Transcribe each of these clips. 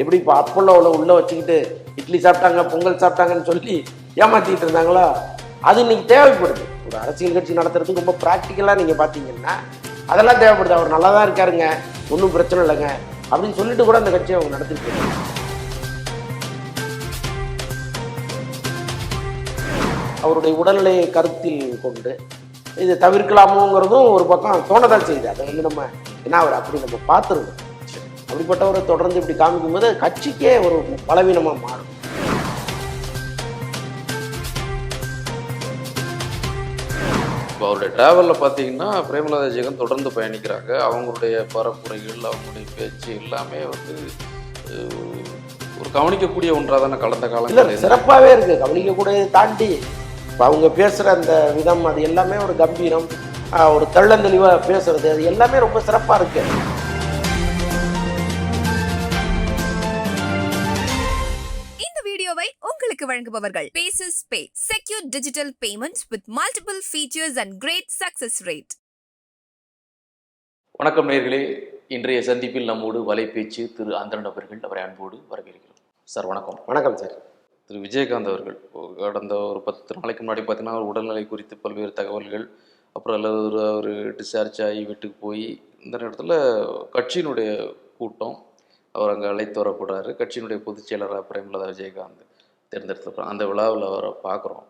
எப்படி இப்போ அப்பல்லோவில் உள்ள வச்சுக்கிட்டு இட்லி சாப்பிட்டாங்க பொங்கல் சாப்பிட்டாங்கன்னு சொல்லி ஏமாற்றிக்கிட்டு இருந்தாங்களோ? அது இன்னைக்கு தேவைப்படுது. ஒரு அரசியல் கட்சி நடத்துறதுக்கு ரொம்ப ப்ராக்டிக்கலாக நீங்கள் பார்த்தீங்கன்னா அதெல்லாம் தேவைப்படுது. அவர் நல்லா தான் இருக்காருங்க. ஒன்றும் பிரச்சனை இல்லைங்க. அப்படின்னு சொல்லிட்டு கூட அந்த கட்சியை அவங்க நடத்திட்டு அவருடைய உடல்நிலையை கருத்தில் கொண்டு இதை தவிர்க்கலாமோங்கிறதும் ஒரு பக்கம் தோணதான் செய்யுது. அதை வந்து நம்ம ஏன்னா அவர் அப்படி நம்ம பார்த்துருக்கோம். அப்படிப்பட்டவரை தொடர்ந்து இப்படி காமிக்கும்போது கட்சிக்கே ஒரு பலவீனமாக மாறும். இப்போ அவருடைய டிராவலில் பார்த்தீங்கன்னா பிரேமலதா ஜெகன் தொடர்ந்து பயணிக்கிறாங்க. அவங்களுடைய பரப்புரைகள் அவங்களுடைய பேச்சு எல்லாமே வந்து ஒரு கவனிக்கக்கூடிய ஒன்றாக தானே கடந்த இல்லை காலங்களில். சிறப்பாகவே இருக்குது கவனிக்கக்கூடியதை தாண்டி இப்போ அவங்க பேசுகிற அந்த விதம் அது எல்லாமே ஒரு கம்பீரம் ஒரு தெள்ளந்தெளிவாக பேசுறது அது எல்லாமே ரொம்ப சிறப்பாக இருக்கு. வழங்குபவர்கள். Paces pay secure digital payments with multiple features and great success rate வணக்கம் நேர்களே. இன்றைய சந்திப்பில் நம்மோடு வலைபேச்சு திரு ஆந்திரன் அவர்கள் அவரை அன்போடு வரவேற்கிறோம். சார் வணக்கம். வணக்கம் சார். திரு விஜயகாந்த் அவர்கள் கடந்த ஒரு பத்து நாளைக்கு முன்னாடி பார்த்தீங்கன்னா அவர் உடல்நிலை குறித்து பல்வேறு தகவல்கள் அப்புறம் அல்லது ஒரு அவர் டிஸ்சார்ஜ் ஆகி வீட்டுக்கு போய் இந்த நேரத்தில் கட்சியினுடைய கூட்டம் அவர் அங்கே அழைத்து வரப்படுறாரு. கட்சியினுடைய பொதுச் செயலராக பிரேமலதா விஜயகாந்த். தேர்ந்தெடுத்தப்பறம் அந்த விழாவில் அவரை பார்க்குறோம்.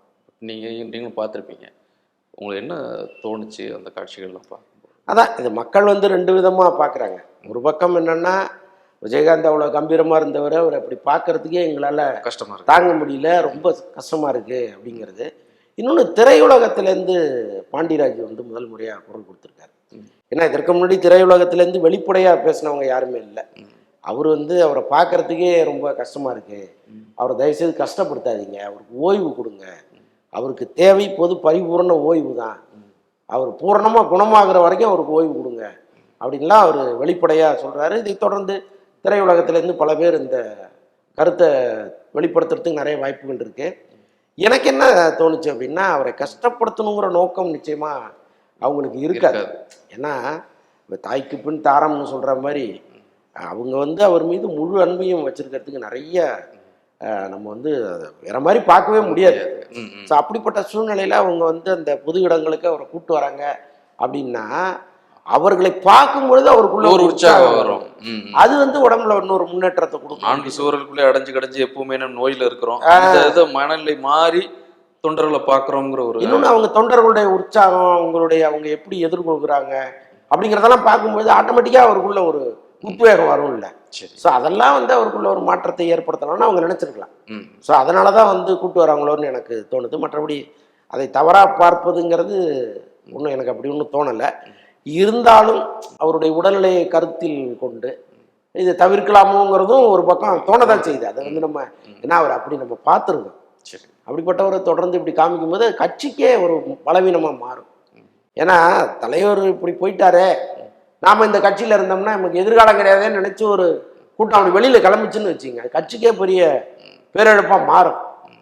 நீங்கள் நீங்களும் பார்த்துருப்பீங்க. உங்களுக்கு என்ன தோணுச்சு அந்த காட்சிகள்லாம் பார்க்கும்போது? அதான் இது மக்கள் வந்து ரெண்டு விதமாக பார்க்குறாங்க. ஒரு பக்கம் என்னன்னா விஜயகாந்த் அவ்வளோ கம்பீரமாக இருந்தவர் அவர் அப்படி பார்க்கறதுக்கே எங்களால் கஷ்டமாக தாங்க முடியல ரொம்ப கஷ்டமாக இருக்குது அப்படிங்கிறது. இன்னொன்று திரையுலகத்திலேருந்து பாண்டியராஜ் வந்து முதல் முறையாக குரல் கொடுத்துருக்காரு. ஏன்னா இதற்கு முன்னாடி திரையுலகத்திலேருந்து வெளிப்படையாக பேசினவங்க யாருமே இல்லை. அவர் வந்து அவரை பார்க்கறதுக்கே ரொம்ப கஷ்டமாக இருக்குது. அவரை தயவுசெய்து கஷ்டப்படுத்தாதீங்க. அவருக்கு ஓய்வு கொடுங்க. அவருக்கு தேவை பொது பரிபூர்ண ஓய்வு தான். அவர் பூரணமாக குணமாகிற வரைக்கும் அவருக்கு ஓய்வு கொடுங்க. அப்படின்லாம் அவர் வெளிப்படையாக சொல்கிறாரு இதை தொடர்ந்து திரையுலகத்திலேருந்து பல பேர் இந்த கருத்தை வெளிப்படுத்துறதுக்கு நிறைய வாய்ப்புகள் இருக்குது எனக்கு என்ன தோணுச்சு அப்படின்னா அவரை கஷ்டப்படுத்தணுங்கிற நோக்கம் நிச்சயமாக அவங்களுக்கு இருக்காது. ஏன்னா இப்ப தாய்க்கு பின் தாரம்னு சொல்கிற மாதிரி அவங்க வந்து அவர் மீது முழு அன்பையும் வச்சிருக்கிறதுக்கு நிறைய நம்ம வந்து வேற மாதிரி பார்க்கவே முடியாது. ஸோ அப்படிப்பட்ட சூழ்நிலையில் அவங்க வந்து அந்த பொது இடங்களுக்கு அவரை கூட்டு வராங்க அப்படின்னா அவர்களை பார்க்கும் பொழுது அவருக்குள்ள ஒரு உற்சாகம் வரும். அது வந்து உடம்புல இன்னொரு முன்னேற்றத்தை கொடுக்கும். நான்கு சுவர்களுக்குள்ளே அடைஞ்சு கடைஞ்சு எப்பவுமே நம்ம நோயில இருக்கிறோம். இதை மனநிலை மாறி தொண்டர்களை பார்க்குறோங்கிற ஒரு இன்னொன்று அவங்க தொண்டர்களுடைய உற்சாகம் அவங்களுடைய அவங்க எப்படி எதிர்கொள்கிறாங்க அப்படிங்கிறதெல்லாம் பார்க்கும்போது ஆட்டோமேட்டிக்காக அவருக்குள்ள ஒரு உத்வேகம் வரும் இல்லை. சரி. ஸோ அதெல்லாம் வந்து அவருக்குள்ள ஒரு மாற்றத்தை ஏற்படுத்தலாம்னு அவங்க நினச்சிருக்கலாம். ஸோ அதனால தான் வந்து கூட்டு வராங்களோன்னு எனக்கு தோணுது. மற்றபடி அதை தவறாக பார்ப்பதுங்கிறது ஒன்றும் எனக்கு அப்படி ஒன்றும் தோணலை. இருந்தாலும் அவருடைய உடல்நிலையை கருத்தில் கொண்டு இதை தவிர்க்கலாமோங்கிறதும் ஒரு பக்கம் தோணதான் செய்யுது. அதை வந்து நம்ம ஏன்னா அவர் அப்படி நம்ம பார்த்துருக்கோம் சரி. அப்படிப்பட்டவரை தொடர்ந்து இப்படி காமிக்கும்போது கட்சிக்கே ஒரு பலவீனமாக மாறும். ஏன்னா தலைவர் இப்படி போயிட்டாரே. நாம் இந்த கட்சியில் இருந்தோம்னா நமக்கு எதிர்காலம் கிடையாதுன்னு நினச்சி ஒரு கூட்டம் அப்படி வெளியில் கிளம்பிச்சுன்னு வச்சுங்க. கட்சிக்கே பெரிய பேரிழப்பாக மாறும்.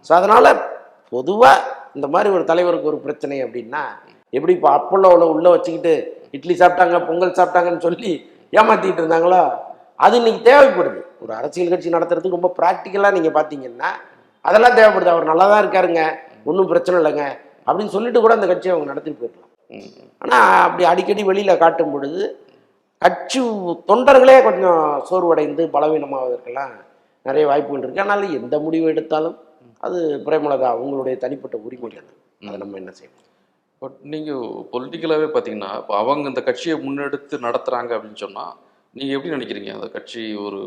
ஸோ அதனால் பொதுவாக இந்த மாதிரி ஒரு தலைவருக்கு ஒரு பிரச்சனை அப்படின்னா எப்படி இப்போ அப்பல்லோவில் உள்ள வச்சுக்கிட்டு இட்லி சாப்பிட்டாங்க பொங்கல் சாப்பிட்டாங்கன்னு சொல்லி ஏமாற்றிக்கிட்டு இருந்தாங்களோ அது இன்னைக்கு தேவைப்படுது. ஒரு அரசியல் கட்சி நடத்துறதுக்கு ரொம்ப ப்ராக்டிக்கலாக நீங்கள் பார்த்தீங்கன்னா அதெல்லாம் தேவைப்படுது. அவர் நல்லா தான் இருக்காருங்க ஒன்றும் பிரச்சனை இல்லைங்க அப்படின்னு சொல்லிட்டு கூட அந்த கட்சியை அவங்க நடத்திட்டு போயிடலாம். ஆனால் அப்படி அடிக்கடி வெளியில் காட்டும் பொழுது கட்சி தொண்டர்களே கொஞ்சம் சோர்வடைந்து பலவீனமாவதற்கெல்லாம் நிறைய வாய்ப்புகள் இருக்குது அதனால எந்த முடிவு எடுத்தாலும் அது பிரேமலதா அவங்களுடைய தனிப்பட்ட உரிமை அது அதை நம்ம என்ன செய்யணும் பட் நீங்கள் பொலிட்டிக்கலாகவே பார்த்தீங்கன்னா இப்போ அவங்க இந்த கட்சியை முன்னெடுத்து நடத்துகிறாங்க அப்படின்னு சொன்னால் நீங்கள் எப்படி நினைக்கிறீங்க? அந்த கட்சி ஒரு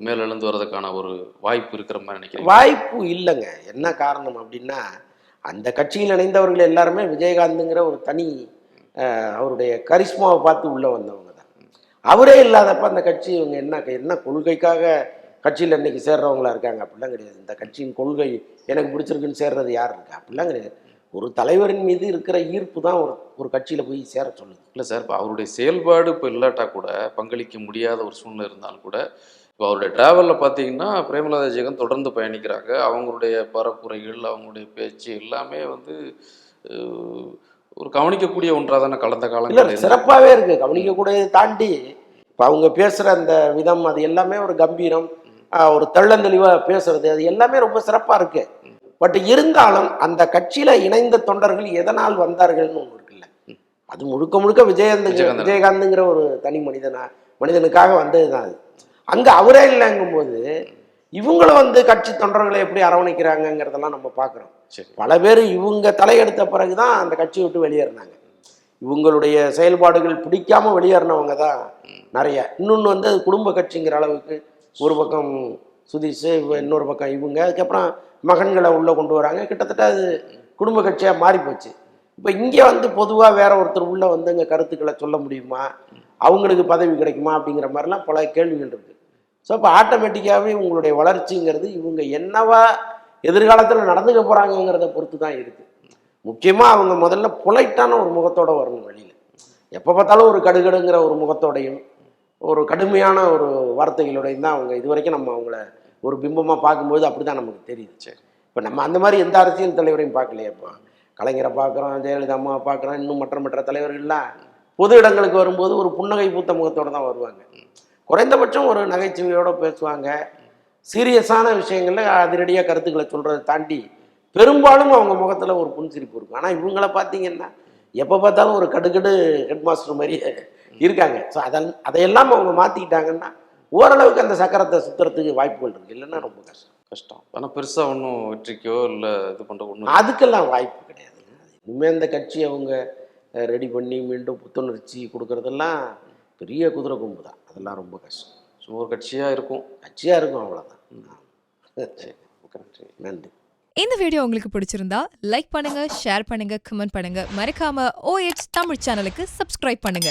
மேலெழுந்து வர்றதுக்கான ஒரு வாய்ப்பு இருக்கிற மாதிரி நினைக்கிறீங்க? வாய்ப்பு இல்லைங்க. என்ன காரணம் அப்படின்னா அந்த கட்சியில் இணைந்தவர்கள் எல்லாருமே விஜயகாந்துங்கிற ஒரு தனி அவருடைய கரிஸ்மாவை பார்த்து உள்ளே வந்தவங்க தான். அவரே இல்லாதப்ப அந்த கட்சி இவங்க என்ன என்ன கொள்கைக்காக கட்சியில் இன்னைக்கு சேர்றவங்களா இருக்காங்க? அப்படிலாம் கிடையாது. இந்த கட்சியின் கொள்கை எனக்கு பிடிச்சிருக்குன்னு சேர்றது யார் இருக்கா? அப்படிலாம் கிடையாது. ஒரு தலைவரின் மீது இருக்கிற ஈர்ப்பு தான் ஒரு ஒரு கட்சியில் போய் சேர சொல்லுது. இல்லை சார் இப்போ அவருடைய செயல்பாடு இப்போ இல்லாட்டா கூட பங்களிக்க முடியாத ஒரு சூழ்நிலை இருந்தாலும் கூட இப்போ அவருடைய டிராவலில் பார்த்தீங்கன்னா பிரேமலதா ஜெகன் தொடர்ந்து பயணிக்கிறாங்க. அவங்களுடைய பரப்புரைகள் அவங்களுடைய பேச்சு எல்லாமே வந்து ஒரு கவனிக்கக்கூடிய ஒன்றாக தானே கடந்த இல்லை காலங்களில் சிறப்பாகவே இருக்குது கவனிக்கக்கூடியதை தாண்டி இப்போ அவங்க பேசுகிற அந்த விதம் அது எல்லாமே ஒரு கம்பீரம் ஒரு தெள்ளந்தெளிவாக பேசுறது அது எல்லாமே ரொம்ப சிறப்பாக இருக்கு. பட் இருந்தாலும் அந்த கட்சியில் இணைந்த தொண்டர்கள் எதனால் வந்தார்கள்னு ஒன்று இருக்குல்ல அது முழுக்க முழுக்க விஜயகாந்த். விஜயகாந்துங்கிற ஒரு தனி மனிதனா மனிதனுக்காக வந்தது தான் அது. அங்கே அவரே இல்லைங்கும்போது இவங்களும் வந்து கட்சி தொண்டர்களை எப்படி அரவணைக்கிறாங்கங்கிறதெல்லாம் நம்ம பார்க்குறோம். சரி. பல பேர் இவங்க தலையெடுத்த பிறகு தான் அந்த கட்சியை விட்டு வெளியேறினாங்க. இவங்களுடைய செயல்பாடுகள் பிடிக்காம வெளியேறினவங்க தான் நிறைய. இன்னொன்று வந்து அது குடும்ப கட்சிங்கிற அளவுக்கு ஒரு பக்கம் சுதீஷ் இன்னொரு பக்கம் இவங்க அதுக்கப்புறம் மகன்களை உள்ளே கொண்டு வராங்க. கிட்டத்தட்ட அது குடும்ப கட்சியாக மாறி போச்சு. இப்போ இங்கே வந்து பொதுவாக வேற ஒருத்தர் உள்ள வந்து இங்கே கருத்துக்களை சொல்ல முடியுமா? அவங்களுக்கு பதவி கிடைக்குமா? அப்படிங்கிற மாதிரிலாம் பல கேள்விகள் இருக்குது ஸோ இப்போ ஆட்டோமேட்டிக்காகவே உங்களுடைய வளர்ச்சிங்கிறது இவங்க என்னவா எதிர்காலத்தில் நடந்துக்க போகிறாங்கங்கிறத பொறுத்து தான் இருக்குது முக்கியமாக அவங்க முதல்ல பொலைட்டான ஒரு முகத்தோட வரணும் வெளியில். எப்போ பார்த்தாலும் ஒரு கடுகடுங்கிற ஒரு முகத்தோடையும் ஒரு கடுமையான ஒரு வார்த்தைகளோடையும் தான் அவங்க இது வரைக்கும் நம்ம அவங்கள ஒரு பிம்பமாக பார்க்கும்போது அப்படி தான் நமக்கு தெரியுது. சரி இப்போ நம்ம அந்த மாதிரி எந்த அரசியல் தலைவரையும் பார்க்கலையே இப்போ. கலைஞரை பார்க்குறோம் ஜெயலலிதா அம்மாவை பார்க்குறோம் இன்னும் மற்ற மற்ற தலைவர்கள்லாம் பொது இடங்களுக்கு வரும்போது ஒரு புன்னகை பூத்த முகத்தோடு தான் வருவாங்க. குறைந்தபட்சம் ஒரு நகைச்சுவையோட பேசுவாங்க. சீரியஸான விஷயங்களில் அதிரடியாக கருத்துக்களை சொல்கிறத தாண்டி பெரும்பாலும் அவங்க முகத்தில் ஒரு புன்சிரிப்பு இருக்கும். ஆனால் இவங்கள பார்த்தீங்கன்னா எப்போ பார்த்தாலும் ஒரு கடுகடு ஹெட் மாஸ்டர் மாதிரியே இருக்காங்க. ஸோ அதன் அதையெல்லாம் அவங்க மாற்றிக்கிட்டாங்கன்னா ஓரளவுக்கு அந்த சக்கரத்தை சுற்றுறதுக்கு வாய்ப்புகள் இருக்குது இல்லைன்னா ரொம்ப கஷ்டம். கஷ்டம். ஆனால் பெருசாக ஒன்றும் வெற்றிக்கோ இல்லை இது பண்ணுற ஒன்றும் அதுக்கெல்லாம் வாய்ப்பு கிடையாதுங்க இனிமேல் இந்த கட்சி அவங்க ரெடி பண்ணி மீண்டும் புத்துணர்ச்சி கொடுக்கறதெல்லாம் பெரிய குதிரை கொம்பு தான் அதெல்லாம் ரொம்ப கஷ்டம். சும்மா ஒரு கட்சியாக இருக்கும். கட்சியாக இருக்கும் அவ்வளோதான் சரி ஓகே நன்றி. நன்றி. இந்த வீடியோ உங்களுக்கு பிடிச்சிருந்தா லைக் பண்ணுங்க ஷேர் பண்ணுங்க கமெண்ட் பண்ணுங்க. மறக்காம ஓஎச் தமிழ் சேனலுக்கு சப்ஸ்கிரைப் பண்ணுங்க.